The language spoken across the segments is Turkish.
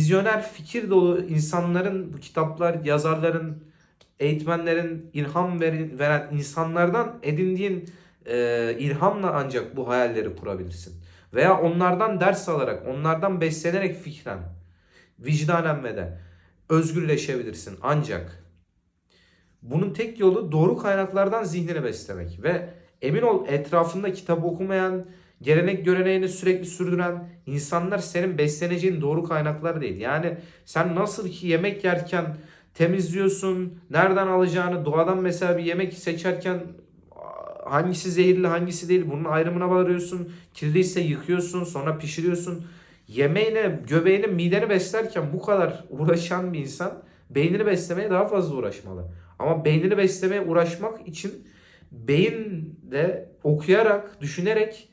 vizyoner fikir dolu insanların, kitaplar, yazarların, eğitmenlerin, ilham veren insanlardan edindiğin e, ilhamla ancak bu hayalleri kurabilirsin. Veya onlardan ders alarak, onlardan beslenerek fikren, vicdanen ve de özgürleşebilirsin. Ancak bunun tek yolu doğru kaynaklardan zihnini beslemek ve emin ol etrafında kitap okumayan, gelenek göreneğini sürekli sürdüren insanlar senin besleneceğin doğru kaynaklar değil. Yani sen nasıl ki yemek yerken temizliyorsun, nereden alacağını, doğadan mesela bir yemek seçerken hangisi zehirli hangisi değil bunun ayrımına varıyorsun. Kirliyse yıkıyorsun sonra pişiriyorsun. Yemeğine, göbeğini, mideni beslerken bu kadar uğraşan bir insan beynini beslemeye daha fazla uğraşmalı. Ama beynini beslemeye uğraşmak için beyinle okuyarak, düşünerek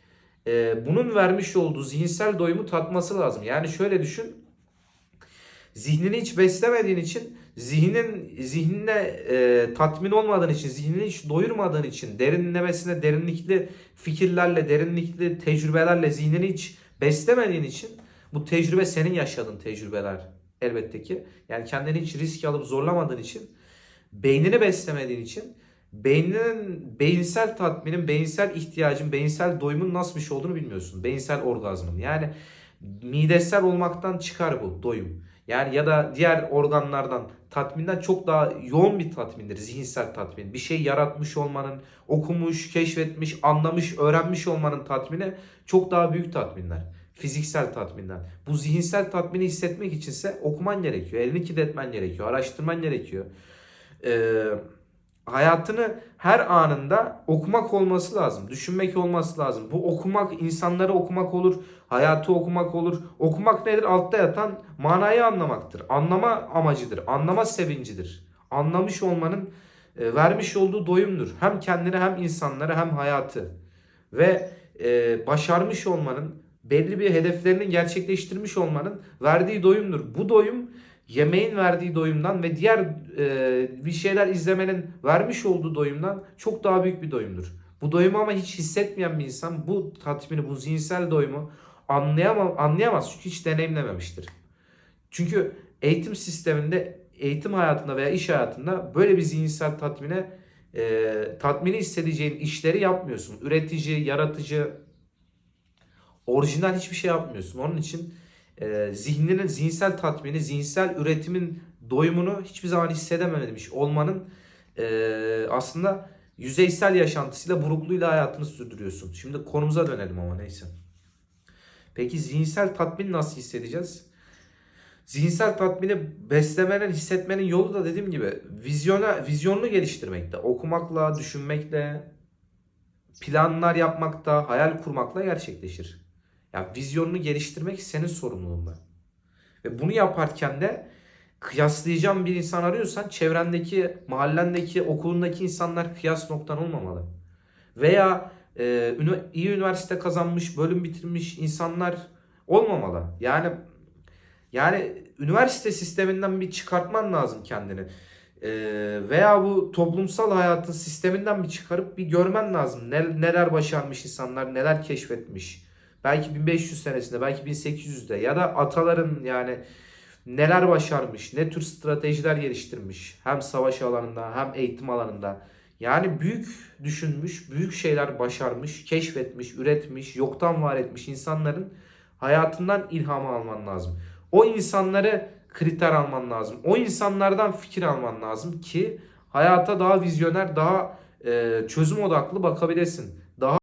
e, bunun vermiş olduğu zihinsel doyumu tatması lazım. Yani şöyle düşün. Zihnini hiç beslemediğin için zihnin zihnine e, tatmin olmadığın için, zihnini hiç doyurmadığın için, derinlemesine derinlikli fikirlerle, derinlikli tecrübelerle zihnini hiç beslemediğin için bu tecrübe senin yaşadığın tecrübeler elbette ki. Yani kendini hiç risk alıp zorlamadığın için, beynini beslemediğin için beyninin beyinsel tatminin, beyinsel ihtiyacın, beyinsel doyumun nasıl bir şey olduğunu bilmiyorsun. Beyinsel orgazmın. Yani midesel olmaktan çıkar bu doyum. Yani ya da diğer organlardan tatminden çok daha yoğun bir tatmindir. Zihinsel tatmin. Bir şey yaratmış olmanın, okumuş, keşfetmiş, anlamış, öğrenmiş olmanın tatmini çok daha büyük tatminler. Fiziksel tatminden. Bu zihinsel tatmini hissetmek içinse okuman gerekiyor. Elini kilitletmen gerekiyor. Araştırman gerekiyor. Eee hayatını her anında okumak olması lazım. Düşünmek olması lazım. Bu okumak insanları okumak olur. Hayatı okumak olur. Okumak nedir? Altta yatan manayı anlamaktır. Anlama amacıdır. Anlama sevincidir. Anlamış olmanın e, vermiş olduğu doyumdur. Hem kendine hem insanlara hem hayatı. Ve e, başarmış olmanın belli bir hedeflerini gerçekleştirmiş olmanın verdiği doyumdur. Bu doyum yemeğin verdiği doyumdan ve diğer e, bir şeyler izlemenin vermiş olduğu doyumdan çok daha büyük bir doyumdur. Bu doyumu ama hiç hissetmeyen bir insan bu tatmini, bu zihinsel doyumu anlayamam, anlayamaz çünkü hiç deneyimlememiştir. Çünkü eğitim sisteminde, eğitim hayatında veya iş hayatında böyle bir zihinsel tatmine e, tatmini hissedeceğin işleri yapmıyorsun. Üretici, yaratıcı, orijinal hiçbir şey yapmıyorsun. Onun için e, zihninin zihinsel tatmini, zihinsel üretimin doyumunu hiçbir zaman hissedememiş olmanın e, aslında yüzeysel yaşantısıyla, burukluğuyla hayatını sürdürüyorsun. Şimdi konumuza dönelim ama neyse. Peki zihinsel tatmin nasıl hissedeceğiz? Zihinsel tatmini beslemenin, hissetmenin yolu da dediğim gibi vizyona, vizyonunu geliştirmekte. Okumakla, düşünmekle, planlar yapmakta, hayal kurmakla gerçekleşir. Yani vizyonunu geliştirmek senin sorumluluğunda. Ve bunu yaparken de kıyaslayacağın bir insan arıyorsan çevrendeki, mahallendeki, okulundaki insanlar kıyas noktan olmamalı. Veya e, iyi üniversite kazanmış, bölüm bitirmiş insanlar olmamalı. Yani yani üniversite sisteminden bir çıkartman lazım kendini. E, veya bu toplumsal hayatın sisteminden bir çıkarıp bir görmen lazım. Ne- neler başarmış insanlar, neler keşfetmiş. Belki 1500 senesinde, belki 1800'de ya da ataların yani neler başarmış, ne tür stratejiler geliştirmiş. Hem savaş alanında hem eğitim alanında. Yani büyük düşünmüş, büyük şeyler başarmış, keşfetmiş, üretmiş, yoktan var etmiş insanların hayatından ilham alman lazım. O insanları kriter alman lazım. O insanlardan fikir alman lazım ki hayata daha vizyoner, daha e, çözüm odaklı bakabilesin.